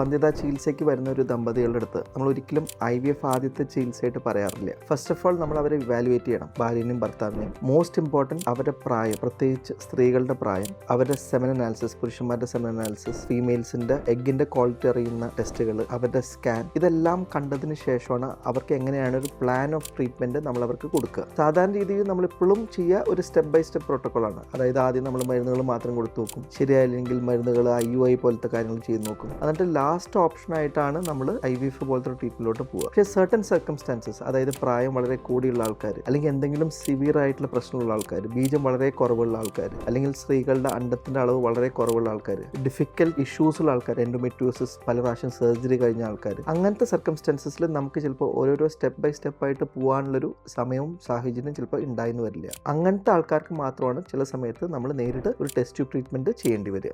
വന്ധ്യതാ ചികിത്സയ്ക്ക് വരുന്ന ഒരു ദമ്പതികളുടെ അടുത്ത് നമ്മൾ ഒരിക്കലും ഐ വി എഫ് ആദ്യത്തെ ചികിത്സയായിട്ട് പറയാറില്ല. ഫസ്റ്റ് ഓഫ് ഓൾ നമ്മൾ അവരെ ഇവാലുവേറ്റ് ചെയ്യണം. ഭാര്യനെയും ഭർത്താവിനെയും മോസ്റ്റ് ഇമ്പോർട്ടന്റ് അവരുടെ പ്രായം പ്രത്യേകിച്ച് സ്ത്രീകളുടെ പ്രായം അവരുടെ സെമൻ അനാലിസിസ് പുരുഷന്മാരുടെ സെമൻ അനാലിസിസ് ഫീമെയിൽസിന്റെ എഗിന്റെ ക്വാളിറ്റി അറിയുന്ന ടെസ്റ്റുകൾ അവരുടെ സ്കാൻ ഇതെല്ലാം കണ്ടതിന് ശേഷമാണ് അവർക്ക് എങ്ങനെയാണ് ഒരു പ്ലാൻ ഓഫ് ട്രീറ്റ്മെന്റ് നമ്മൾ അവർക്ക് കൊടുക്കുക. സാധാരണ രീതിയിൽ നമ്മൾ ഇപ്പോഴും ചെയ്യുക ഒരു സ്റ്റെപ്പ് ബൈ സ്റ്റെപ്പ് പ്രോട്ടോകോൾ ആണ്. അതായത് ആദ്യം നമ്മൾ മരുന്നുകൾ മാത്രം കൊടുത്തു നോക്കും. ശരിയായില്ലെങ്കിൽ മരുന്നുകൾ ഐ യു ഐ പോലത്തെ കാര്യങ്ങൾ ചെയ്ത് നോക്കും. എന്നിട്ട് ലാസ്റ്റ് ഓപ്ഷൻ ആയിട്ടാണ് നമ്മൾ ഐ വി എഫ് പോലത്തെ ട്രീറ്റ്മെന്റിലോട്ട് പോവുക. പക്ഷേ സർട്ടൻ സർക്കംസ്റ്റാൻസസ് അതായത് പ്രായം വളരെ കൂടിയുള്ള ആൾക്കാർ അല്ലെങ്കിൽ എന്തെങ്കിലും സിവിയർ ആയിട്ടുള്ള പ്രശ്നമുള്ള ആൾക്കാർ ബീജം വളരെ കുറവുള്ള ആൾക്കാർ അല്ലെങ്കിൽ സ്ത്രീകളുടെ അണ്ടത്തിന്റെ അളവ് വളരെ കുറവുള്ള ആൾക്കാർ ഡിഫിക്കൽട്ട് ഇഷ്യൂസ് ഉള്ള ആൾക്കാർ എൻഡോമെറ്റ്യൂസിസ് പല പ്രാവശ്യം സർജറി കഴിഞ്ഞ ആൾക്കാർ അങ്ങനത്തെ സർക്കംസ്റ്റാൻസസിൽ നമുക്ക് ചിലപ്പോൾ ഓരോരോ സ്റ്റെപ്പ് ബൈ സ്റ്റെപ്പ് ആയിട്ട് പോകാനുള്ളൊരു സമയവും സാഹചര്യം ചിലപ്പോൾ ഉണ്ടായിരുന്നു വരില്ല. അങ്ങനത്തെ ആൾക്കാർക്ക് മാത്രമാണ് ചില സമയത്ത് നമ്മൾ നേരിട്ട് ഒരു ടെസ്റ്റ് ട്യൂബ് ട്രീറ്റ്മെന്റ് ചെയ്യേണ്ടി വരിക.